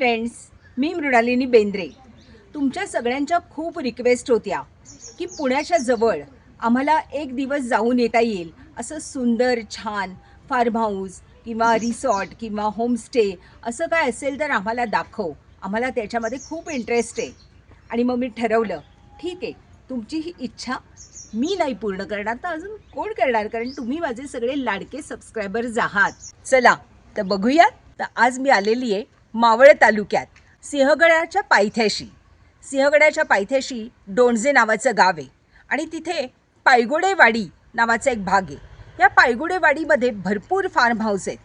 Friends मी मृणालिनी बेंद्रे. तुमच्या सगळ्यांच्या खूप रिक्वेस्ट होत्या की पुण्याच्या जवळ आम्हाला एक दिवस जाऊन येता येईल. असं सुंदर छान फार्म हाऊस किंवा रिसॉर्ट किंवा होमस्टे असं काय असेल तर आम्हाला दाखव. आम्हाला त्याच्यामध्ये खूप इंटरेस्ट आहे. आणि मग मी ठरवलं ठीक आहे तुमची ही इच्छा मी नाही पूर्ण करणार तर अजून कोण करणार? कारण तुम्ही माझे सगळे लाडके सबस्क्रायबर्स आहात. चला तर बघूयात. तर आज मी आलेली आहे मावळ तालुक्यात सिंहगडाच्या पायथ्याशी. सिंहगडाच्या पायथ्याशी डोणजे नावाचं गाव आहे आणि तिथे पायगोडेवाडी नावाचा एक भाग आहे. या पायगोडेवाडीमध्ये भरपूर फार्म हाऊस आहेत.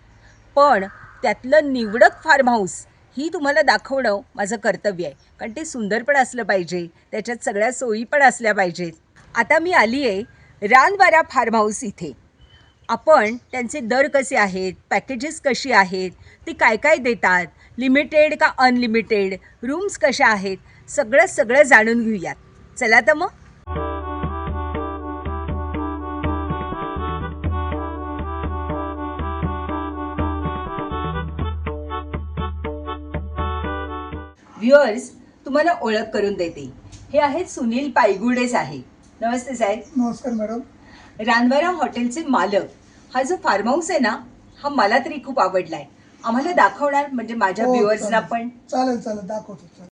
पण त्यातलं निवडक फार्म हाऊस ही तुम्हाला दाखवणं माझं कर्तव्य आहे. कारण ते सुंदर पण असलं पाहिजे त्याच्यात सगळ्या सोयी पण असल्या पाहिजेत. आता मी आली आहे रानवारा फार्म हाऊस इथे. आपण त्यांचे दर कसे आहेत पॅकेजेस कशी आहेत ते काय काय देतात लिमिटेड का अनलिमिटेड रूम्स कशा आहेत सगळं सगळं जाणून घेऊयात. चला तर मग. व्ह्युअर्स तुम्हाला ओळख करून देते. हे आहेत सुनील पायगुडेच आहे नमस्ते साहेब. नमस्कार मॅडम. रानवारा हॉटेलचे मालक. हा जो फार्म हाऊस आहे ना हा मला तरी खूप आवडलाय. आम्हाला दाखवणार म्हणजे माझ्या हो, व्ह्युअर्सना चालेल. पण. चालेल चालेल दाखवतो चालेल.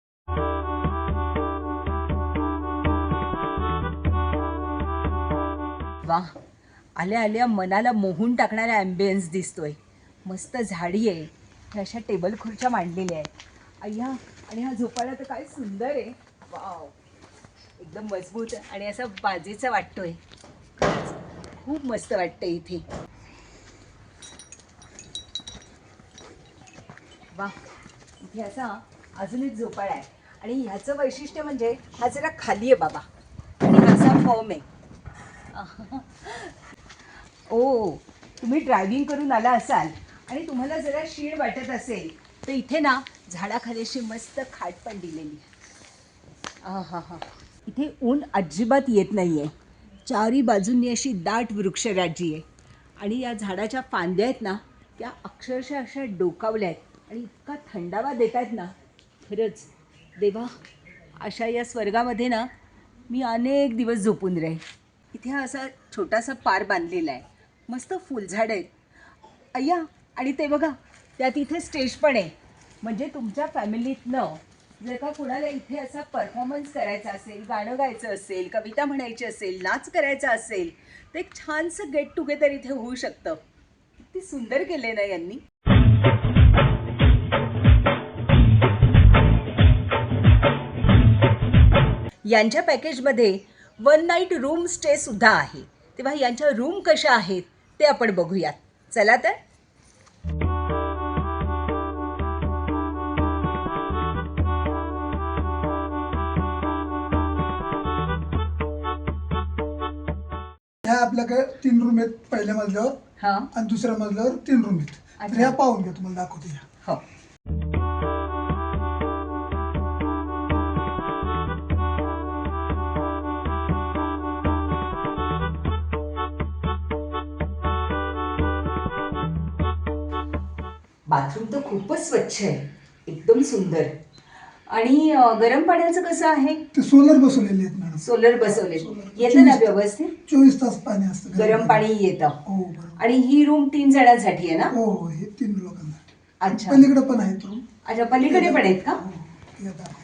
वा आल्या आल्या मनाला मोहून टाकणारा ॲम्बियन्स दिसतोय. मस्त झाडी आहे. अशा टेबल खुर्च्या मांडलेल्या आहेत. अय्या आणि हा झोपाळा तर काय सुंदर आहे. वाव. एकदम मजबूत आणि असा बाजेचा वाटतोय. खूप मस्त वाटतं इथे. वा इथे असा अजून एक झोपाळा आहे. आणि ह्याचं वैशिष्ट्य म्हणजे हा जरा खाली आहे बाबा. आणि असा फॉर्म आहे. ओ तुम्ही ड्रायव्हिंग करून आला असाल आणि तुम्हाला जरा शीण वाटत असेल तर इथे ना झाडाखाली अशी मस्त खाट पण दिलेली आहे. हा हा इथे ऊन अजिबात येत नाही आहे चारी बाजूंनी अशी दाट वृक्षराजी आहे. आणि या झाडाच्या फांद्या आहेत ना त्या अक्षरशः अशा डोकावल्या आहेत. आणि इतका थंडावा देत आहेत ना खरंच. देवा अशा या स्वर्गामध्ये ना मी अनेक दिवस झोपून राहील इथे हा असा छोटासा पार बांधलेला आहे. मस्त फुलझाड आहेत. अय्या आणि ते बघा त्यात इथे स्टेज पण आहे. म्हणजे तुमच्या फॅमिलीतनं जर का कुणाला इथे असा परफॉर्मन्स करायचा असेल गाणं गायचं असेल कविता म्हणायची असेल नाच करायचा असेल तर एक छानसं गेट टुगेदर इथे होऊ शकतं. किती सुंदर केले ना यांनी. यांच्या पॅकेजमध्ये वन नाईट रूम स्टे सुद्धा आहे. तेव्हा यांच्या रूम कशा आहेत ते आपण बघूयात. चला तर. ह्या आपल्याकडे तीन रूम आहेत पहिल्या मजल्यावर हां. आणि दुसऱ्या मजल्यावर तीन रूम आहेत. तर अच्छा. ह्या पाहून घ्या तुम्हाला दाखवतो ह्या. हो. बाथरूम तर खूपच स्वच्छ आहे. एकदम सुंदर. आणि अं, गरम पाण्याचं कसं आहे? ते सोलर बसवलेले आहेत सोलर बसवले. येतं ना व्यवस्थित? चोवीस तास पाणी असतं गरम पाणी येतं. हो बरोबर. आणि ही रूम तीन जणांसाठी आहे ना? हो हो हे तीन लोकांसाठी. अच्छा. पलीकडे पण आहेत रूम अच्छा पलीकडे पण आहेत का? हो या दाखव.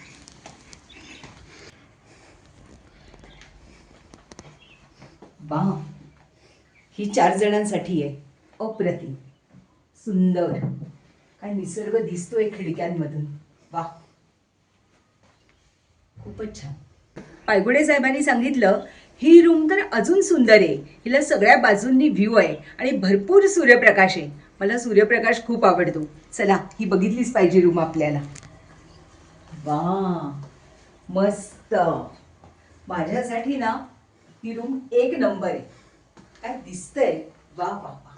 वा ही चार जणांसाठी आहे. अप्रतिम. सुंदर. काय निसर्ग दिसतोय खिडक्यांमधून. वा खूपच छान. पायगुडे साहेबांनी सांगितलं ही रूम तर अजून सुंदर आहे. हिला सगळ्या बाजूंनी व्ह्यू आहे आणि भरपूर सूर्यप्रकाश आहे. मला सूर्यप्रकाश खूप आवडतो. चला ही बघितलीच पाहिजे रूम आपल्याला. वा मस्त. माझ्यासाठी ना ही रूम एक नंबर आहे. काय दिसतंय. वा वा वा.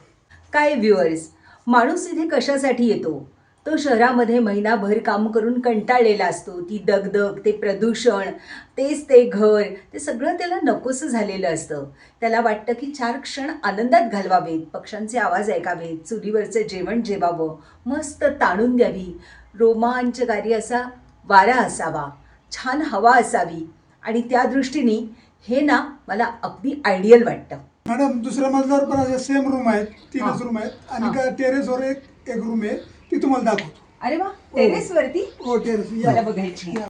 काय व्ह्युअर्स माणूस इथे कशासाठी येतो? तो शहरामध्ये महिनाभर काम करून कंटाळलेला असतो. ती दगदग ते प्रदूषण तेच ते घर ते सगळं त्याला नकोसं झालेलं असतं. त्याला वाटतं की चार क्षण आनंदात घालवावेत पक्ष्यांचे आवाज ऐकावेत चुलीवरचं जेवण जेवावं मस्त ताणून द्यावी. रोमांचकारी असा वारा असावा छान हवा असावी. आणि त्या दृष्टीने हे ना मला अगदी आयडियल वाटतं. मॅडम दुसऱ्या मजल्यावर पण सेम रूम आहेत तीनच. रूम आहेत. आणि टेरेसवर एक एक रूम आहे. ती तुम्हाला दाखवतो. अरे वा टेरेस वरती? हो टेरेस मला या बघायची या.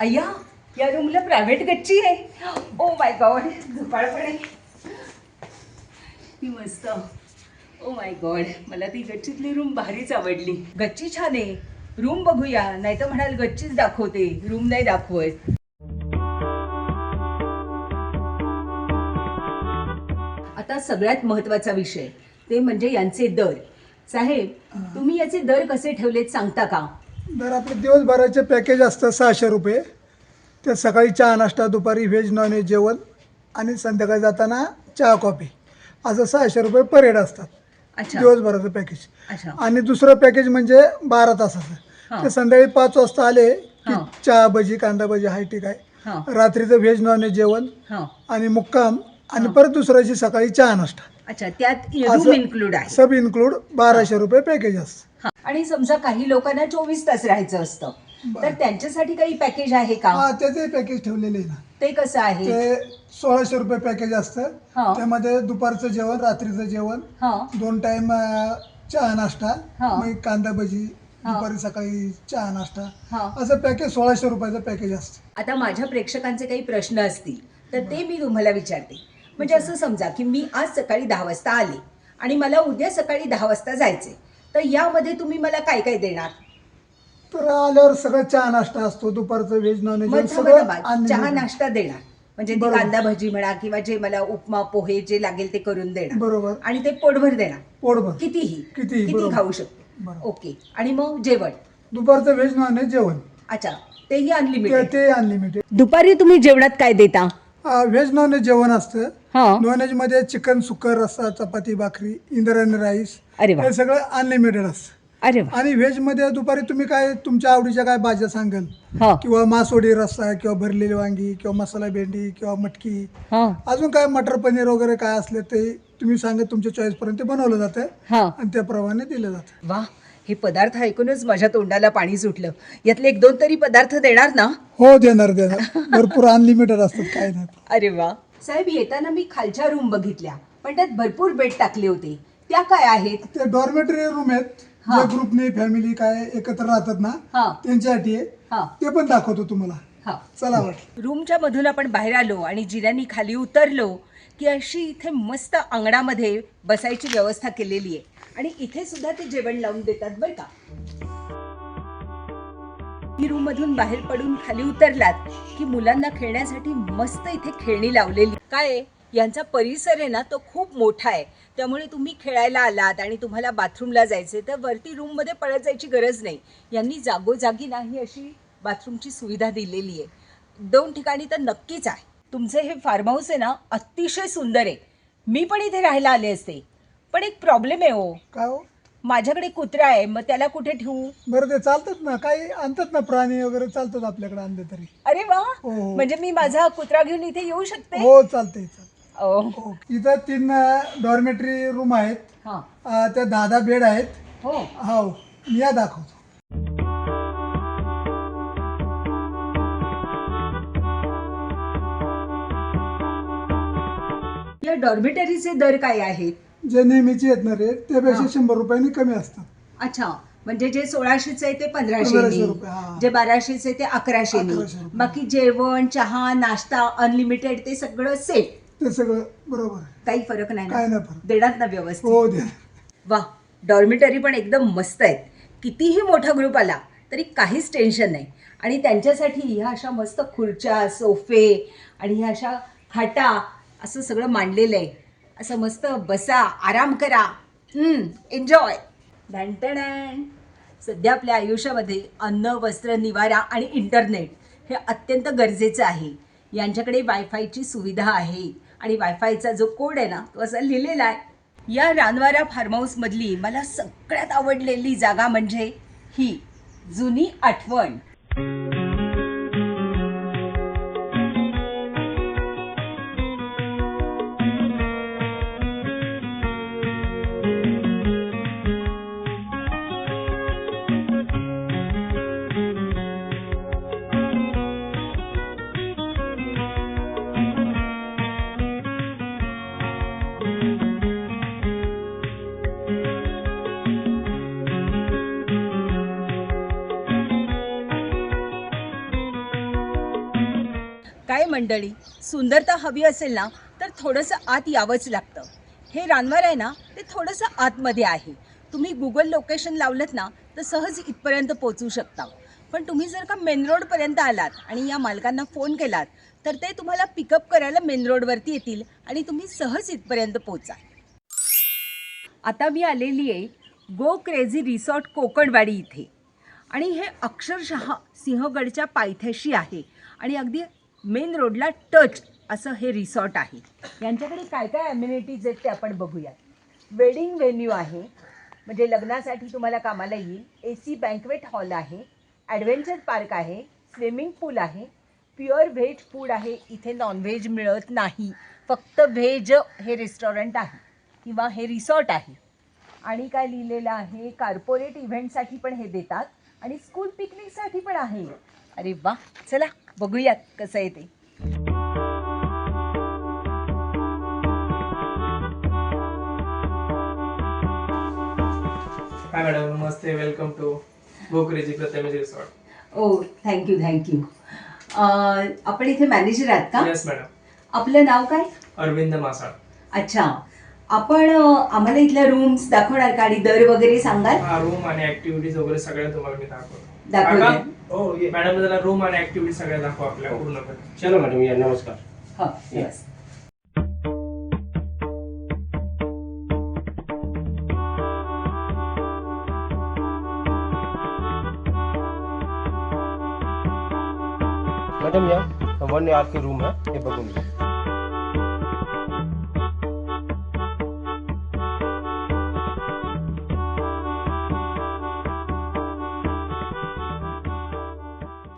अय्या या रूमला प्रायव्हेट गच्ची आहे. ओ माय गॉड झोपाळ पण आहे. ती मस्त. ओ माय गॉड मला ती गच्चीतली रूम भारीच आवडली. गच्ची छान आहे. रूम बघूया. नाही तर म्हणाल गच्चीच दाखवते. रूम नाही दाखवत. आता सगळ्यात महत्त्वाचा विषय. ते म्हणजे यांचे दर. साहेब तुम्ही याचे दर कसे ठेवलेत सांगता का? तर आपलं दिवसभराचे पॅकेज असतं सहाशे रुपये. ते सकाळी चहा नाश्ता दुपारी व्हेज नॉन व्हेज जेवण आणि संध्याकाळी जाताना चहा कॉफी असं सहाशे रुपये पर हेड असतात. अच्छा. दिवसभराचं पॅकेज अच्छा. आणि दुसरं पॅकेज म्हणजे बारा हा. तासाचं ते संध्याकाळी पाच वाजता आले की हा. चहा भजी कांदा भजी हाय ठीक आहे हा. रात्रीचं व्हेज नॉन व्हेज जेवण हा. आणि मुक्काम आणि परत दुसऱ्या दिवशी सकाळी चहा नाश्ता. अच्छा त्यात असं इन्क्लूड आहे. सब इन्क्लूड बाराशे रुपये पॅकेज असतं. आणि समजा काही लोकांना चोवीस तास राहायचं असतं. तर त्यांच्यासाठी काही पॅकेज आहे का? हा त्याचे पॅकेज ठेवलेले आहे ना. ते कसं आहे? ते सोळाशे रुपये पॅकेज असतं. हा. त्यामध्ये दुपारचं जेवण रात्रीचं जेवण हा. दोन टाइम चहा नाश्ता हा. मग कांदा भजी हा. दुपारी सकाळी चहा नाश्ता. हा. असं पॅकेज सोळाशे रुपयाचं पॅकेज असतं. आता माझ्या प्रेक्षकांचे काही प्रश्न असतील तर ते मी तुम्हाला विचारते. म्हणजे असं समजा की मी आज सकाळी दहा वाजता आले आणि मला उद्या सकाळी दहा वाजता जायचे तर यामध्ये तुम्ही मला काय काय देणार? तर आल्यावर सगळं चहा नाश्ता असतो दुपारचं व्हेज नॉन मग व्हेज थांबा सगळं थांबा. चहा unlimited. नाश्ता देणार. म्हणजे ती बरोबर. कांदा भजी म्हणा किंवा जे मला उपमा पोहे जे लागेल ते करून देणार. बरोबर. आणि ते पोटभर देणार. पोटभर. कितीही. कितीही, किती बरोबर. खाऊ शकतो. बरोबर. ओके. आणि मग जेवण. दुपारचं व्हेज नॉन व्हेज जेवण. अच्छा. तेही ते अनलिमिटेड ते अनलिमिटेड दुपारी तुम्ही जेवणात काय देता? व्हेज नॉन व्हेज जेवण असतं. हा. नॉन व्हेजमध्ये चिकन सुकर रस्सा चपाती भाकरी इंद्रायणी राईस. अरे वा. हे सगळं अनलिमिटेड असतं. अरे वा. आणि व्हेजमध्ये दुपारी तुम्ही काय तुमच्या आवडीच्या काय भाज्या सांगाल? हा. किंवा मासोडी रस्सा किंवा भरलेली वांगी किंवा मसाला भेंडी किंवा मटकी? हा. अजून काय मटर पनीर वगैरे काय असले ते तुम्ही सांगत तुमच्या चॉईस पर्यंत बनवलं जातं हा. आणि त्याप्रमाणे दिलं जातं. वा हे पदार्थ ऐकूनच माझ्या तोंडाला पाणी सुटलं. यातले एक दोन तरी पदार्थ देणार ना? हो देणार देणार. भरपूर अनलिमिटेड असतात काय नाही. अरे वा. साहेब येताना मी खालच्या रूम बघितल्या पण त्यात भरपूर बेड टाकले होते. त्या काय आहेत? ते डॉर्मेटरी रूम आहेत. हा. जे ग्रुपने फॅमिली काय एकत्र राहतात ना हा. त्यांच्यासाठी आहे. हा. ते पण दाखवतो तुम्हाला. हा. चला वाटलं. रूमच्या मधून आपण बाहेर आलो आणि जिऱ्यांनी खाली उतरलो की अशी इथे मस्त अंगणामध्ये बसायची व्यवस्था केलेली आहे. आणि इथे सुद्धा ते जेवण लावून देतात बरं का. ही रूम मधून बाहेर पडून खाली उतरलात की मुलांना खेळण्यासाठी मस्त इथे खेळणी लावलेली. काय आहे, यांचा परिसर आहे ना तो खूप मोठा आहे. त्यामुळे तुम्ही खेळायला आलात आणि तुम्हाला बाथरूमला जायचे तर वरती रूममध्ये पळत जायची गरज नाही. यांनी जागोजागी नाही अशी बाथरूमची सुविधा दिलेली आहे. दोन ठिकाणी तर नक्कीच आहे. तुमचे हे फार्म हाऊस आहे ना अतिशय सुंदर आहे. मी पण इथे राहायला आले असते. पण एक प्रॉब्लेम आहे हो. काय हो? माझ्याकडे कुत्रा आहे मग त्याला कुठे ठेवू? बरं ते चालतात ना काही आणतात ना प्राणी वगैरे चालतात आपल्याकडे आणले तरी. अरे वा! हो. म्हणजे मी माझा कुत्रा घेऊन इथे येऊ शकते? हो चालतंय चालतंय. हो इथं तीन डॉर्मेटरी रूम आहेत. हा. अं, त्या दहा दहा बेड आहेत. हो. हो मी या दाखवतो. या डॉर्मेटरीचे दर काय आहेत जे नेहमीचे आहेत ना रेट त्यापेक्षा हा. शंभर रुपयांनी कमी असतात. अच्छा म्हणजे जे सोळाशेचे आहे ते पंधराशे पंधराशे रुपये, हा. जे बाराशेचे ते अकराशे अकराशे रुपये. बाकी जेवण चहा नाश्ता अनलिमिटेड ते सगळं सेट ते सगळं बरोबर आहे. काही फरक नाही काय ना नाही फरक. देणार ना व्यवस्थित? हो द्या वा डॉर्मेटरी पण एकदम मस्त आहेत. कितीही मोठा ग्रुप आला तरी काहीच टेन्शन नाही. आणि त्यांच्यासाठी ह्या अशा मस्त खुर्च्या सोफे आणि ह्या अशा खाटा असं सगळं मांडलेलं आहे. असं मस्त बसा आराम करा. एन्जॉय डॅन सध्या आपल्या आयुष्यामध्ये अन्न वस्त्र निवारा आणि इंटरनेट हे अत्यंत गरजेचं आहे. यांच्याकडे वायफायची सुविधा आहे. आणि वायफायचा जो कोड आहे ना तो असा लिहिलेला आहे. या रानवारा फार्म हाऊसमधली मला सगळ्यात आवडलेली जागा म्हणजे ही जुनी आठवण. काय मंडळी? सुंदरता हवी असेल ना तर थोडंसं आत यावंच लागतं. हे रानवार आहे ना ते थोडंसं आतमध्ये आहे. तुम्ही गुगल लोकेशन लावलं ना तर सहज इथपर्यंत पोचू शकता. पण तुम्ही जर का मेन रोडपर्यंत आलात आणि या मालकांना फोन केलात तर ते तुम्हाला पिकअप करायला मेन रोडवरती येतील आणि तुम्ही सहज इथपर्यंत पोचाल आता मी आलेली आहे गो क्रेझी रिसॉर्ट कोकणवाडी इथे. आणि हे अक्षरशः सिंहगडच्या पायथ्याशी आहे. आणि अगदी मेन रोडला टच असं हे रिसॉर्ट आहे. यांच्याकडे काय काय अम्युनिटीज आहेत ते आपण बघूयात. वेडिंग व्हेन्यू आहे. म्हणजे लग्नासाठी तुम्हाला कामाला येईल. ए सी बँकवेट हॉल आहे. ॲडव्हेंचर पार्क आहे. स्विमिंग पूल आहे. प्युअर व्हेज फूड आहे. इथे नॉनव्हेज मिळत नाही. फक्त व्हेज हे रेस्टॉरंट आहे. किंवा हे रिसॉर्ट आहे. आणि काय लिहिलेलं आहे? कार्पोरेट इव्हेंटसाठी पण हे देतात. आणि स्कूल पिकनिकसाठी पण आहे. अरे वा! चला. बघूयात कसं आहे ते. हाय मॅडम नमस्ते वेलकम टू प्रथमेश रिसॉर्ट ओ थँक्यू थँक्यू आपण इथे मॅनेजर आहात का? येस मॅडम आपलं नाव काय? अरविंद मासाळ. अच्छा. आपण अ, आम्हाला इथल्या रूम्स दाखवणार का आणि दर वगैरे सांगाल? हा रूम आणि ऍक्टिव्हिटीज वगैरे सगळ्या तुम्हाला मी दाखवतो. हो मॅडम जरा रूम आणि ऍक्टिव्हिटी सगळ्या दाखवा आपल्या पूर्णपणे चलो मॅडम या नमस्कार. हाँ येस मॅडम या. वन आर के रूम है बघून घ्या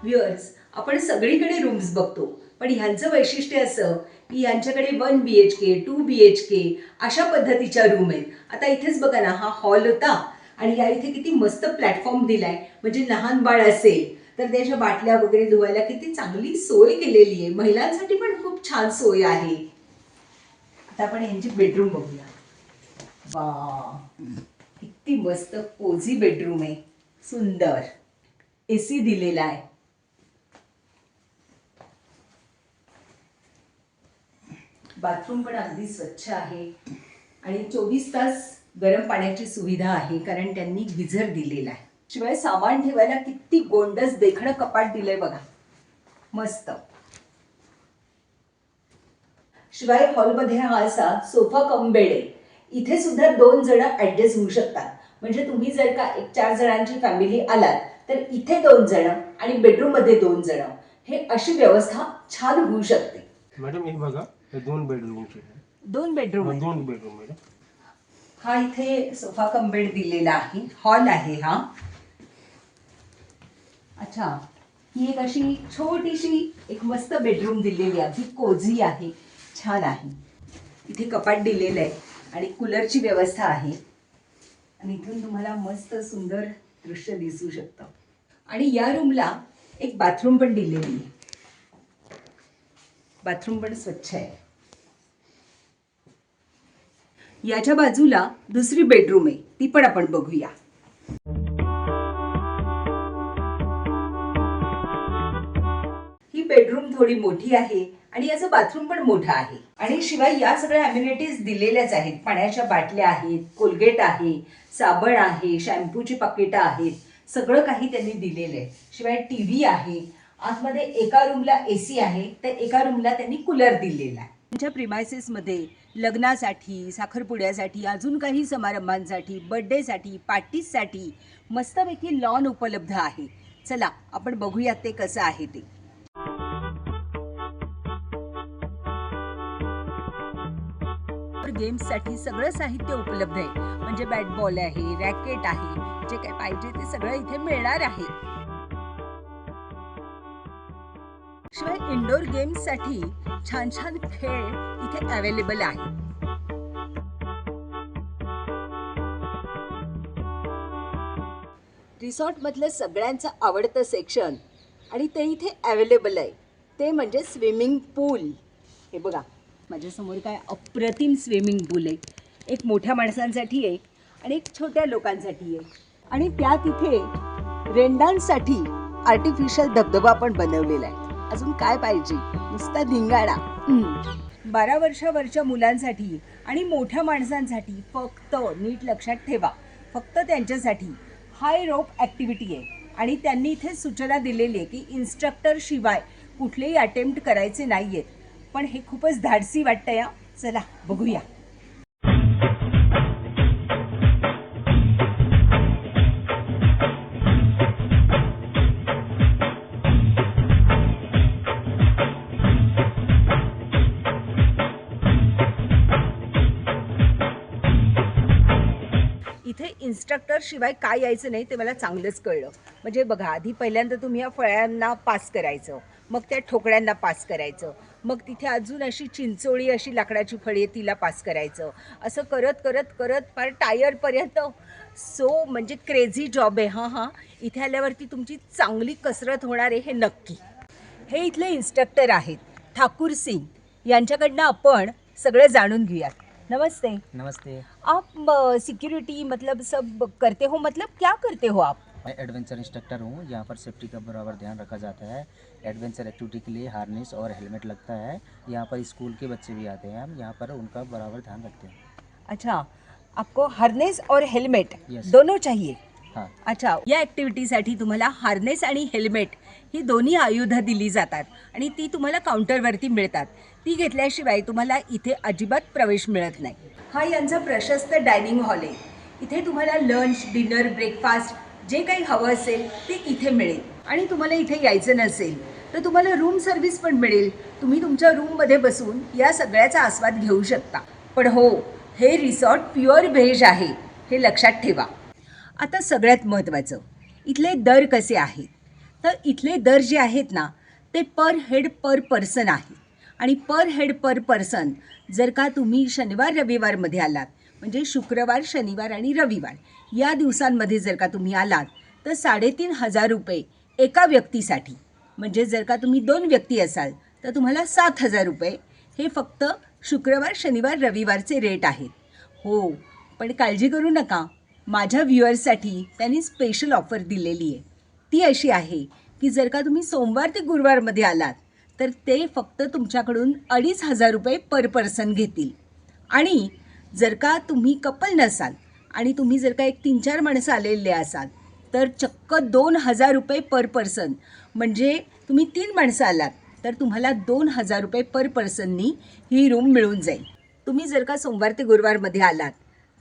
व्ह्युअर्स आपण सगळीकडे रूम्स बघतो. पण ह्यांचं वैशिष्ट्य असं की यांच्याकडे one B H K two B H K अशा पद्धतीच्या रूम आहेत. आता इथेच बघा ना हा हॉल होता आणि या इथे किती मस्त प्लॅटफॉर्म दिलाय. म्हणजे लहान बाळ असेल तर त्याच्या बाटल्या वगैरे धुवायला किती चांगली सोय केलेली आहे. महिलांसाठी पण खूप छान सोय आहे. आता आपण यांची बेडरूम बघूया. वा किती मस्त कोझी बेडरूम आहे. सुंदर. ए सी दिलेला आहे. बाथरूम पण अगदी स्वच्छ आहे. आणि चोवीस तास गरम पाण्याची सुविधा आहे कारण त्यांनी गिझर दिलेला आहे. शिवाय सामान ठेवायला किती गोंडस देखणं कपाट दिलंय बघा. मस्त. शिवाय हॉलमध्ये हा असा सोफा कम बेड. आहे इथे सुद्धा दोन जण ऍडजस्ट होऊ शकतात. म्हणजे तुम्ही जर का एक चार जणांची फॅमिली आलात तर इथे दोन जण आणि बेडरूममध्ये दोन जण. हे अशी व्यवस्था छान होऊ शकते. मॅडम हे बघा. हे दोन बेडरूमचे दोन बेडरूम दोन बेडरूम मॅडम हा इथे सोफा कम बेड दिलेला आहे. हॉल आहे हा. अच्छा ही एक अशी छोटीशी एक मस्त बेडरूम दिलेली आहे. अगदी कोझी आहे. छान आहे. इथे कपाट दिलेलं आहे आणि कूलरची व्यवस्था आहे. आणि इथून तुम्हाला मस्त सुंदर दृश्य दिसू शकतं. आणि या रूमला एक बाथरूम पण दिलेली आहे. बाथरूम पण स्वच्छ आहे. याच्या बाजूला दुसरी बेडरूम आहे. ती पण आपण बघूया. ही बेडरूम थोडी मोठी आहे आणि याचं बाथरूम पण मोठं आहे. आणि शिवाय या सगळ्या अम्युनिटीज दिलेल्याच आहेत. पाण्याच्या बाटल्या आहेत कोलगेट आहे साबण आहे शॅम्पूची पाकिटं आहेत. सगळं काही त्यांनी दिलेलं आहे. शिवाय टी व्ही आहे. आतमध्ये एका रूमला ए सी आहे तर एका रूमला त्यांनी कूलर दिलेला आहे. त्यांच्या प्रिमायसेसमध्ये लग्नासाठी साखरपुड्यासाठी अजून काही समारंभांसाठी बड्डेसाठी पार्टीजसाठी मस्तपैकी लॉन उपलब्ध आहे. चला आपण बघूयात ते कसं आहे ते. गेम्ससाठी सगळं साहित्य उपलब्ध आहे. म्हणजे बॅट बॉल आहे रॅकेट आहे जे काय पाहिजे ते सगळं इथे मिळणार आहे. शिवाय इंडोर गेम्ससाठी छान छान खेळ इथे अवेलेबल आहे रिसॉर्टमधलं सगळ्यांचं आवडतं सेक्शन आणि ते इथे अवेलेबल आहे. ते म्हणजे स्विमिंग पूल हे बघा माझ्यासमोर काय अप्रतिम स्विमिंग पूल आहे. एक मोठ्या माणसांसाठी आहे आणि एक छोट्या लोकांसाठी आहे. आणि त्या तिथे रेंडांसाठी आर्टिफिशियल धबधबा पण बनवलेला आहे. अजून काय पाहिजे? नुसता धिंगाडा बारा वर्षावरच्या मुलांसाठी आणि मोठ्या माणसांसाठी फक्त नीट लक्षात ठेवा. फक्त त्यांच्यासाठी. हाय रोप ॲक्टिव्हिटी आहे. आणि त्यांनी इथे सूचना दिलेली आहे की इन्स्ट्रक्टर शिवाय कुठलेही अटेम्प्ट करायचे नाही आहेत पण हे खूपच धाडसी वाटतं या चला बघूया. इथे इन्स्ट्रक्टरशिवाय काय यायचं नाही ते मला चांगलंच कळलं. म्हणजे बघा आधी पहिल्यांदा तुम्ही या फळ्यांना पास करायचं. मग त्या ठोकळ्यांना पास करायचं. मग तिथे अजून अशी चिंचोळी अशी लाकडाची फळी आहे तिला पास करायचं. असं करत करत करत फार टायरपर्यंत सो म्हणजे क्रेझी जॉब आहे. हां हां. इथे आल्यावरती तुमची चांगली कसरत होणार आहे हे नक्की. हे इथले इन्स्ट्रक्टर आहेत. ठाकूर सिंग. यांच्याकडनं आपण सगळं जाणून घेऊयात. नमस्ते। नमस्ते। आप सिक्योरिटी मतलब सब करते हो? मतलब क्या करते हो आप? मैं एडवेंचर इंस्ट्रक्टर हूँ। यहाँ पर सेफ्टी का बराबर ध्यान रखा जाता है। एडवेंचर एक्टिविटी के लिए हार्नेस और हेलमेट लगता है। यहाँ पर स्कूल के बच्चे भी आते हैं। हम यहाँ पर उनका बराबर ध्यान रखते हैं। अच्छा आपको हार्नेस और हेलमेट Yes. दोनों चाहिए? अच्छा या ॲक्टिव्हिटीसाठी तुम्हाला हार्नेस आणि हेल्मेट ही दोन्ही आयुधं दिली जातात आणि ती तुम्हाला काउंटरवरती मिळतात. ती घेतल्याशिवाय तुम्हाला इथे अजिबात प्रवेश मिळत नाही. हा यांचा प्रशस्त डायनिंग हॉल आहे. इथे तुम्हाला लंच डिनर ब्रेकफास्ट जे काही हवं असेल ते इथे मिळेल. आणि तुम्हाला इथे यायचं नसेल तर तुम्हाला रूम सर्व्हिस पण मिळेल. तुम्ही तुमच्या रूममध्ये बसून या सगळ्याचा आस्वाद घेऊ शकता. पण हो हे रिसॉर्ट प्युअर व्हेज आहे हे लक्षात ठेवा. आता सगळ्यात महत्त्वाचं इथले दर कसे आहेत? तर इथले दर जे आहेत ना ते पर हेड पर पर्सन आहे. आणि पर हेड पर पर्सन जर का तुम्ही शनिवार रविवारमध्ये आलात म्हणजे शुक्रवार शनिवार आणि रविवार या दिवसांमध्ये जर का तुम्ही आलात तर साडेतीन हजार रुपये एका व्यक्तीसाठी. म्हणजे जर का तुम्ही दोन व्यक्ती असाल तर तुम्हाला सात हजार रुपये. हे फक्त शुक्रवार शनिवार रविवारचे रेट आहेत. हो पण काळजी करू नका. माझ्या व्ह्युअर्ससाठी त्यांनी स्पेशल ऑफर दिलेली आहे. ती अशी आहे की जर का तुम्ही सोमवार ते गुरुवारमध्ये आलात तर ते फक्त तुमच्याकडून अडीच हजार रुपये पर पर्सन घेतील. आणि जर का तुम्ही कपल नसाल आणि तुम्ही जर का एक तीन चार माणसं आलेले असाल तर चक्क दोन हजार रुपये पर पर्सन म्हणजे तुम्ही तीन माणसं आलात तर तुम्हाला दोन हजार रुपये पर पर्सननी ही रूम मिळून जाईल. तुम्ही जर का सोमवार ते गुरुवारमध्ये आलात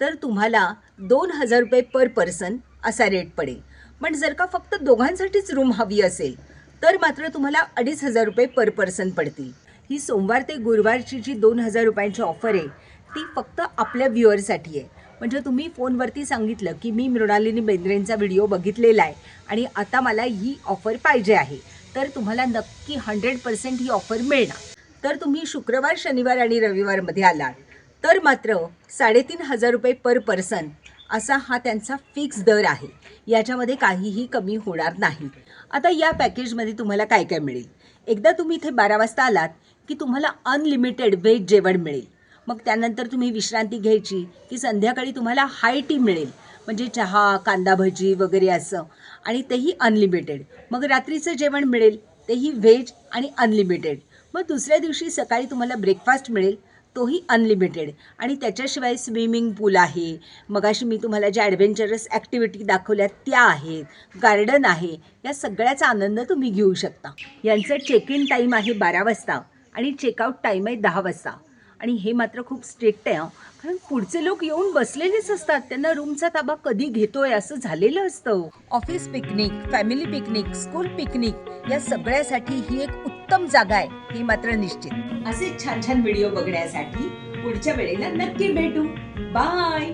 तर तुम्हाला दोन हजार रुपये पर पर्सन असा रेट पडेल. पण जर का फक्त दोघांसाठीच रूम हवी असेल तर मात्र तुम्हाला अडीच हजार रुपये पर पर्सन पडतील. ही सोमवार ते गुरुवारची जी दोन हजार रुपयांची ऑफर आहे ती फक्त आपल्या व्ह्युअरसाठी आहे. म्हणजे तुम्ही फोनवरती सांगितलं की मी मृणालिनी बेंद्रेंचा व्हिडिओ बघितलेला आहे आणि आता मला ही ऑफर पाहिजे आहे तर तुम्हाला नक्की हंड्रेड पर्सेंट ही ऑफर मिळणार. तर तुम्ही शुक्रवार शनिवार आणि रविवारमध्ये आलात. तर मात्र साडेतीन हजार रुपये पर पर्सन असा हा त्यांचा फिक्स दर आहे. याच्यामध्ये काहीही कमी होणार नाही. आता या पॅकेजमध्ये तुम्हाला काय काय मिळेल? एकदा तुम्ही इथे बारा वाजता आलात की तुम्हाला अनलिमिटेड व्हेज जेवण मिळेल. मग त्यानंतर तुम्ही विश्रांती घ्यायची की संध्याकाळी तुम्हाला हाय टी मिळेल. म्हणजे चहा कांदा भजी वगैरे असं. आणि तेही अनलिमिटेड मग रात्रीचं जेवण मिळेल तेही व्हेज आणि अनलिमिटेड मग दुसऱ्या दिवशी सकाळी तुम्हाला ब्रेकफास्ट मिळेल. तोही अनलिमिटेड आणि त्याच्याशिवाय स्विमिंग पूल आहे. मगाशी मी तुम्हाला ज्या ॲडव्हेंचरस ॲक्टिव्हिटी दाखवल्या त्या आहेत. गार्डन आहे. या सगळ्याचा आनंद तुम्ही घेऊ शकता. यांचं चेक इन टाईम आहे बारा वाजता आणि चेकआउट टाईम आहे दहा वाजता. आणि हे मात्र खूप स्ट्रिक्ट आहे. कारण पुढचे लोक येऊन बसलेलेच असतात. त्यांना रूमचा ताबा कधी घेतोय असं झालेलं असतं. Office picnic family picnic school picnic या सगळ्यासाठी ही एक उत्तम जागा आहे ही मात्र निश्चित. असे छान छान व्हिडिओ बघण्यासाठी पुढच्या वेळेला नक्की भेटू. बाय